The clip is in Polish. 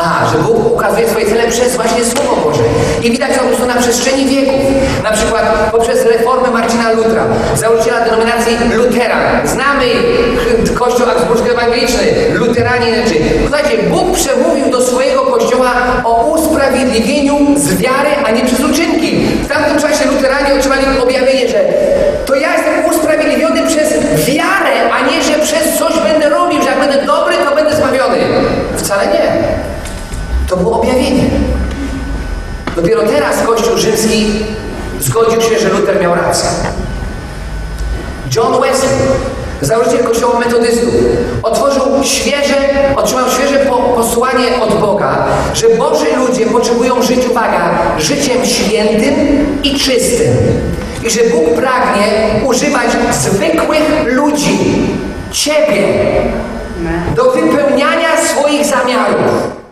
A, że Bóg ukazuje swoje cele przez właśnie Słowo Boże. I widać to po prostu na przestrzeni wieków. Na przykład poprzez reformę Marcina Lutra, założyciela denominacji Luteran. Znamy Kościół Augsburski Ewangeliczny, Luteranie czy... Słuchajcie, Bóg przemówił było objawienie. Dopiero teraz Kościół rzymski zgodził się, że Luther miał rację. John Wesley, założyciel kościoła metodystów, otworzył świeże, otrzymał świeże po, posłanie od Boga, że Boży ludzie potrzebują żyć, uwaga, życiem świętym i czystym. I że Bóg pragnie używać zwykłych ludzi, Ciebie, do wypełniania.